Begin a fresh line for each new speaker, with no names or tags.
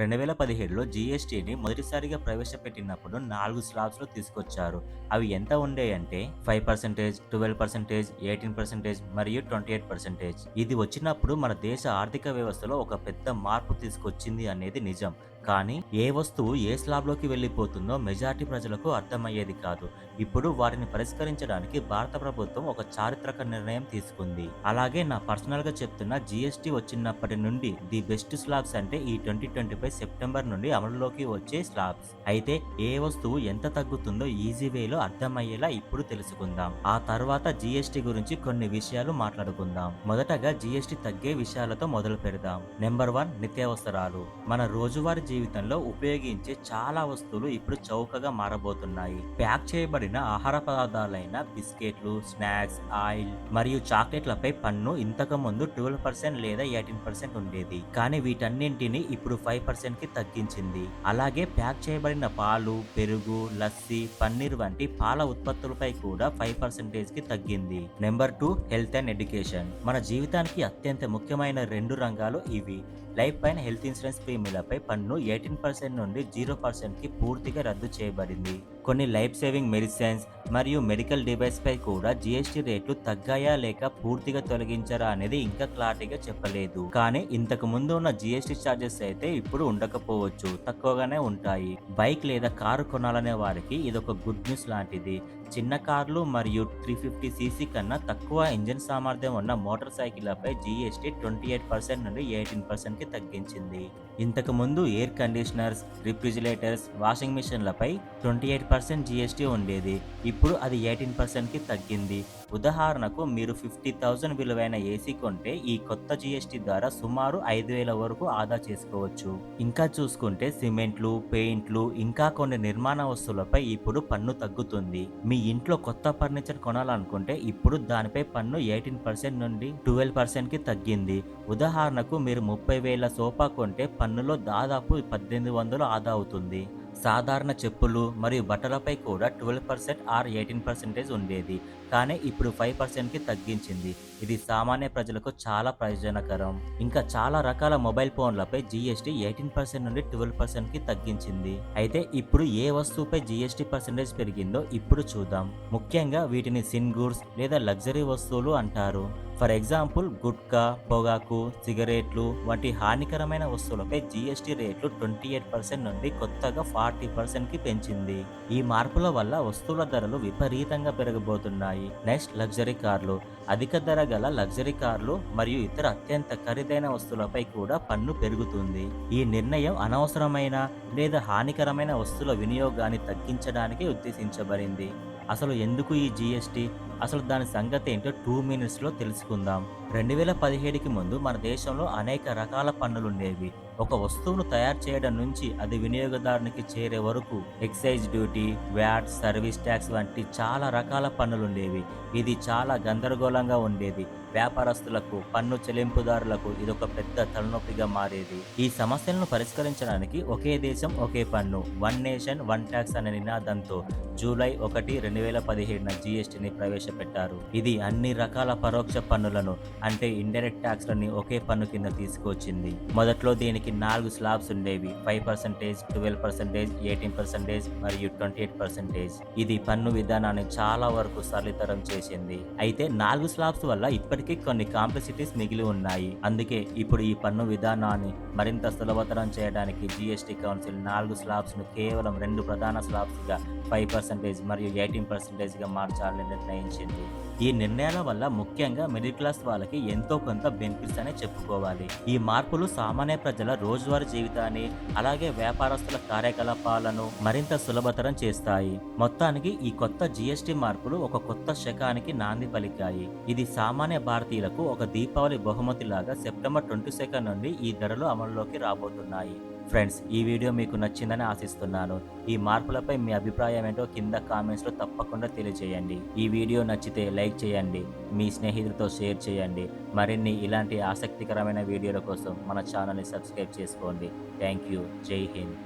రెండు వేల పదిహేడులో జీఎస్టీని మొదటిసారిగా ప్రవేశపెట్టినప్పుడు నాలుగు స్లాబ్స్లో తీసుకొచ్చారు. అవి ఎంత ఉండేయంటే five percentage twelve percentage eighteen percentage మరియు ట్వంటీ ఎయిట్ పర్సెంటేజ్. ఇది వచ్చినప్పుడు మన దేశ ఆర్థిక వ్యవస్థలో ఒక పెద్ద మార్పు తీసుకొచ్చింది అనేది నిజం. కానీ ఏ వస్తువు ఏ స్లాబ్లోకి వెళ్ళిపోతుందో మెజార్టీ ప్రజలకు అర్థమయ్యేది కాదు. ఇప్పుడు వాటిని పరిష్కరించడానికి భారత ప్రభుత్వం ఒక చారిత్రక నిర్ణయం తీసుకుంది. అలాగే నా పర్సనల్గా చెప్తున్న జిఎస్టీ వచ్చినప్పటి నుండి ది బెస్ట్ స్లాబ్స్ అంటే ఈ ట్వంటీ ట్వంటీ ఫైవ్ సెప్టెంబర్ నుండి అమలులోకి వచ్చే స్లాబ్స్. అయితే ఏ వస్తువు ఎంత తగ్గుతుందో ఈజీ వేలో అర్థమయ్యేలా ఇప్పుడు తెలుసుకుందాం. ఆ తర్వాత జిఎస్టీ గురించి కొన్ని విషయాలు మాట్లాడుకుందాం. మొదటగా జిఎస్టీ తగ్గే విషయాలతో మొదలు పెడదాం. నెంబర్ వన్ నిత్యావసరాలు. మన రోజువారీ జీవితంలో ఉపయోగించే చాలా వస్తువులు ఇప్పుడు చౌకగా మారబోతున్నాయి. ప్యాక్ చేయబడిన ఆహార పదార్థాలైన బిస్కెట్లు స్నాక్స్ ఆయిల్ మరియు చాక్లెట్లపై పన్ను ఇంతకు ముందు ట్వెల్వ్ పర్సెంట్ లేదా ఎయిటీన్ పర్సెంట్ ఉండేది. కానీ వీటన్నింటిని ఇప్పుడు ఫైవ్ పర్సెంట్కి తగ్గించింది. అలాగే ప్యాక్ చేయబడిన పాలు పెరుగు లస్సీ పన్నీర్ వంటి పాల ఉత్పత్తులపై కూడా ఫైవ్ పర్సెంటేజ్కి తగ్గింది. Number two health and education. మన జీవితానికి అత్యంత ముఖ్యమైన రెండు రంగాలు ఇవి. లైఫ్ పైన హెల్త్ ఇన్సూరెన్స్ ప్రీమియంలపై పన్ను ఎయిటీన్ పర్సెంట్ నుండి జీరో పర్సెంట్కి పూర్తిగా రద్దు చేయబడింది. కొన్ని లైఫ్ సేవింగ్ మెడిసిన్స్ మరియు మెడికల్ డివైస్ పై కూడా జిఎస్టీ రేట్లు తగ్గాయా లేక పూర్తిగా తొలగించారా అనేది ఇంకా క్లారిటీగా చెప్పలేదు. కానీ ఇంతకు ముందు ఉన్న జిఎస్టీ ఛార్జెస్ అయితే ఇప్పుడు ఉండకపోవచ్చు తక్కువగానే ఉంటాయి. బైక్ లేదా కారు కొనాలనే వారికి ఇదొక గుడ్ న్యూస్ లాంటిది. చిన్న కార్లు మరియు త్రీ ఫిఫ్టీ సీసీ కన్నా తక్కువ ఇంజిన్ సామర్థ్యం ఉన్న మోటార్ సైకిళ్ళపై జిఎస్టీ ట్వంటీ ఎయిట్ పర్సెంట్ నుండి ఎయిటీన్ పర్సెంట్కి తగ్గించింది. ఇంతకు ముందు ఎయిర్ కండిషనర్స్ రిఫ్రిజిరేటర్స్ వాషింగ్ మిషన్లపై ట్వంటీ ఎయిట్ పర్సెంట్ జిఎస్టీ ఉండేది. ఇప్పుడు అది ఎయిటీన్ పర్సెంట్కి తగ్గింది. ఉదాహరణకు మీరు ఫిఫ్టీ థౌజండ్ విలువైన ఏసీ కొంటే ఈ కొత్త జిఎస్టీ ద్వారా సుమారు ఐదు వేల వరకు ఆదా చేసుకోవచ్చు. ఇంకా చూసుకుంటే సిమెంట్లు పెయింట్లు ఇంకా కొన్ని నిర్మాణ వస్తువులపై ఇప్పుడు పన్ను తగ్గుతుంది. మీ ఇంట్లో కొత్త ఫర్నిచర్ కొనాలనుకుంటే ఇప్పుడు దానిపై పన్ను ఎయిటీన్ పర్సెంట్ నుండి ట్వెల్వ్ పర్సెంట్కి తగ్గింది. ఉదాహరణకు మీరు ముప్పై వేల సోఫా కొంటే పన్నులో దాదాపు పద్దెనిమిది వందలు ఆదా అవుతుంది. సాధారణ చెప్పులు మరియు బట్టలపై కూడా twelve percent or eighteen percentage ఉండేది. కానీ ఇప్పుడు ఫైవ్ పర్సెంట్కి తగ్గించింది. ఇది సామాన్య ప్రజలకు చాలా ప్రయోజనకరం. ఇంకా చాలా రకాల మొబైల్ ఫోన్లపై జీఎస్టీ ఎయిటీన్ పర్సెంట్ నుండి ట్వెల్వ్ పర్సెంట్కి తగ్గించింది. అయితే ఇప్పుడు ఏ వస్తువుపై జీఎస్టీ పర్సెంటేజ్ పెరిగిందో ఇప్పుడు చూద్దాం. ముఖ్యంగా వీటిని సిన్గూర్స్ లేదా లగ్జరీ వస్తువులు అంటారు. ఫర్ ఎగ్జాంపుల్ గుట్కా పొగాకు సిగరెట్లు వంటి హానికరమైన వస్తువులపై జీఎస్టీ రేట్లు ట్వంటీ ఎయిట్ పర్సెంట్ నుండి కొత్తగా ఫార్టీ పర్సెంట్కి పెంచింది. ఈ మార్పుల వల్ల వస్తువుల ధరలు విపరీతంగా పెరగబోతున్నాయి. నెక్స్ట్ లగ్జరీ కార్లు. అధిక ధర గల లగ్జరీ కార్లు మరియు ఇతర అత్యంత ఖరీదైన వస్తువులపై కూడా పన్ను పెరుగుతుంది. ఈ నిర్ణయం అనవసరమైన లేదా హానికరమైన వస్తువుల వినియోగాన్ని తగ్గించడానికి ఉద్దేశించబడింది. అసలు ఎందుకు ఈ జిఎస్టీ? అసలు దాని సంగతి ఏంటో టూ మినిట్స్లో తెలుసుకుందాం. రెండు వేల పదిహేడుకి ముందు మన దేశంలో అనేక రకాల పన్నులు ఉండేవి ఒక వస్తువును తయారు చేయడం నుంచి అది వినియోగదారునికి చేరే వరకు excise duty VAT service tax వంటి చాలా రకాల పన్నులు ఉండేవి ఇది చాలా గందరగోళంగా ఉండేది. వ్యాపారస్తులకు పన్ను చెల్లింపుదారులకు ఇదొక పెద్ద తలనొప్పిగా మారేది. ఈ సమస్యలను పరిష్కరించడానికి ఒకే దేశం ఒకే పన్ను. వన్ నేషన్ వన్ ట్యాక్స్ అనే నినాదంతో జూలై ఒకటి రెండు వేల పదిహేడున జీఎస్టీని ప్రవేశపెట్టారు. ఇది అన్ని రకాల పరోక్ష పన్నులను అంటే ఇండైరెక్ట్ ట్యాక్స్లని ఒకే పన్ను కింద తీసుకొచ్చింది మొదట్లో దీనికి నాలుగు స్లాబ్స్ ఉండేవి. Five percentage twelve percentage eighteen percentage మరియు ట్వంటీ ఎయిట్ పర్సెంటేజ్. ఇది పన్ను విధానాన్ని చాలా వరకు సరళతరం చేసింది. అయితే నాలుగు స్లాబ్స్ వల్ల ఇప్పటికీ కొన్ని కాంప్లెక్సిటీస్ మిగిలి ఉన్నాయి. అందుకే ఇప్పుడు ఈ పన్ను విధానాన్ని మరింత సులభతరం చేయడానికి జిఎస్టీ కౌన్సిల్ నాలుగు స్లాబ్స్ను కేవలం రెండు ప్రధాన స్లాబ్స్గా ఫైవ్ పర్సెంటేజ్ మరియు ఎయిటీన్ పర్సెంటేజ్గా మార్చాలని నిర్ణయించింది. ఈ నిర్ణయాల వల్ల ముఖ్యంగా మిడిల్ క్లాస్ వాళ్ళకి ఎంతో కొంత బెనిఫిట్స్ అనే చెప్పుకోవాలి. ఈ మార్పులు సామాన్య ప్రజల రోజువారీ జీవితాన్ని అలాగే వ్యాపారస్తుల కార్యకలాపాలను మరింత సులభతరం చేస్తాయి. మొత్తానికి ఈ కొత్త జిఎస్టి మార్పులు ఒక కొత్త శకానికి నాంది పలికాయి. ఇది సామాన్య భారతీయులకు ఒక దీపావళి బహుమతిలాగా సెప్టెంబర్ ట్వంటీ సెకండ్ నుండి ఈ ధరలు అమలులోకి రాబోతున్నాయి. ఫ్రెండ్స్ ఈ వీడియో మీకు నచ్చిందని ఆశిస్తున్నాను. ఈ మార్పులపై మీ అభిప్రాయం ఏంటో కింద కామెంట్స్లో తప్పకుండా తెలియజేయండి. ఈ వీడియో నచ్చితే లైక్ చేయండి. మీ స్నేహితులతో షేర్ చేయండి. మరిన్ని ఇలాంటి ఆసక్తికరమైన వీడియోల కోసం మన ఛానల్ని సబ్స్క్రైబ్ చేసుకోండి. Thank you. జై హింద్.